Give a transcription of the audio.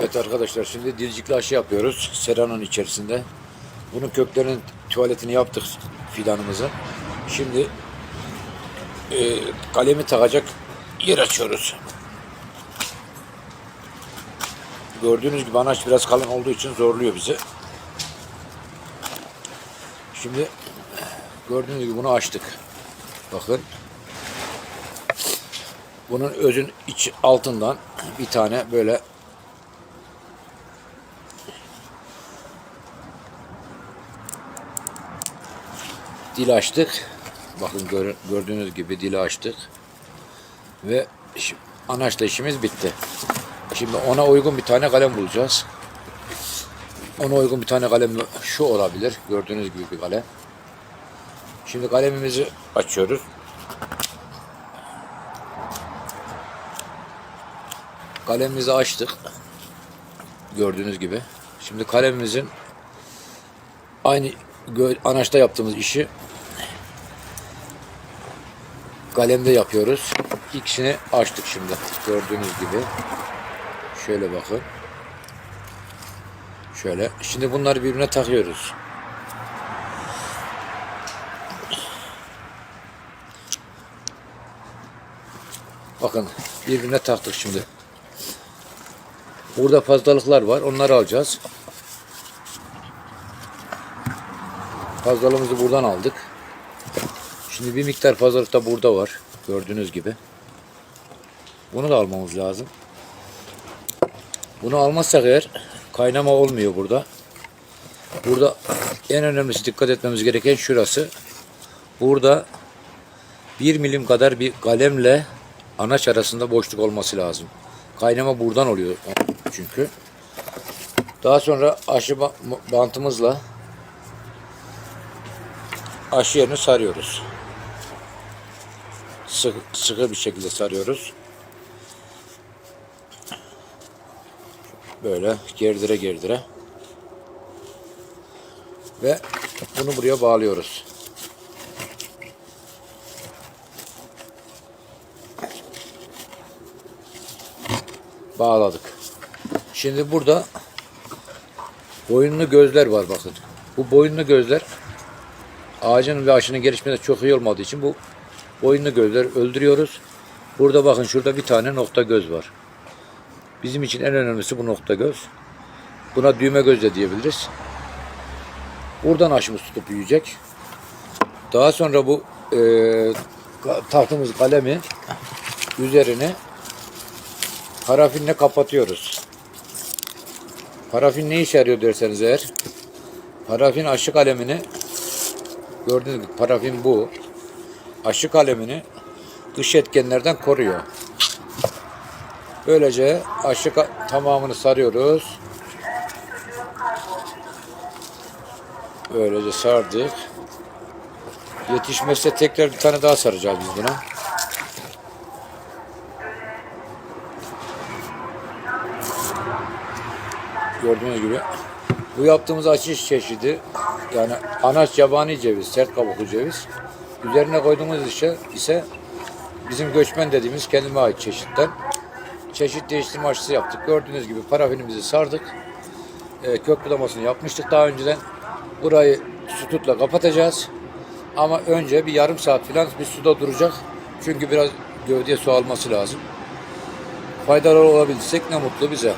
Evet arkadaşlar şimdi dilcikli aşı yapıyoruz seranın içerisinde. Bunun köklerinin tuvaletini yaptık fidanımızı. Şimdi e, kalemi takacak yer açıyoruz. Gördüğünüz gibi anaç biraz kalın olduğu için zorluyor bizi. Şimdi gördüğünüz gibi bunu açtık. Bakın. Bunun özün iç altından bir tane böyle dil açtık. Bakın gör- gördüğünüz gibi dili açtık. Ve anaçla işimiz bitti. Şimdi ona uygun bir tane kalem bulacağız. Ona uygun bir tane kalem şu olabilir. Gördüğünüz gibi bir kalem. Şimdi kalemimizi açıyoruz. Kalemimizi açtık. Gördüğünüz gibi. Şimdi kalemimizin aynı anaçta yaptığımız işi kalemde yapıyoruz. İkisini açtık şimdi. Gördüğünüz gibi. Şöyle bakın. Şöyle. Şimdi bunları birbirine takıyoruz. Bakın birbirine taktık şimdi. Burada fazlalıklar var. Onları alacağız. Fazlalığımızı buradan aldık. Şimdi bir miktar fazlalık da burada var. Gördüğünüz gibi. Bunu da almamız lazım. Bunu almazsak eğer kaynama olmuyor burada. Burada en önemlisi dikkat etmemiz gereken şurası. Burada bir milim kadar bir kalemle anaç arasında boşluk olması lazım. Kaynama buradan oluyor çünkü. Daha sonra aşı ba- bantımızla aşı yerini sarıyoruz. Sıkı, sıkı bir şekilde sarıyoruz. Böyle gerdire gerdire. Ve bunu buraya bağlıyoruz. Bağladık. Şimdi burada boyunlu gözler var bakın. Bu boyunlu gözler ağacın ve aşının gelişmesi çok iyi olmadığı için bu boyunlu gözler öldürüyoruz. Burada bakın şurada bir tane nokta göz var. Bizim için en önemlisi bu nokta göz. Buna düğme göz de diyebiliriz. Buradan aşımız tutup büyüyecek. Daha sonra bu e, taktığımız kalemi üzerine parafinle kapatıyoruz. Parafin ne işe yarıyor derseniz eğer. Parafin aşı kalemini gördüğünüz gibi parafin bu. Aşı kalemini dış etkenlerden koruyor. Böylece aşı tamamını sarıyoruz. Böylece sardık. Yetişmezse tekrar bir tane daha saracağız biz buna. Gördüğünüz gibi. Bu yaptığımız açış çeşidi yani anaç yabani ceviz, sert kabuklu ceviz. Üzerine koyduğumuz ise, ise bizim göçmen dediğimiz kendime ait çeşitten. Çeşit değiştirme aşısı yaptık. Gördüğünüz gibi parafinimizi sardık. E, kök budamasını yapmıştık daha önceden. Burayı sütutla kapatacağız. Ama önce bir yarım saat falan bir suda duracak. Çünkü biraz gövdeye su alması lazım. Faydalı olabilsek ne mutlu bize.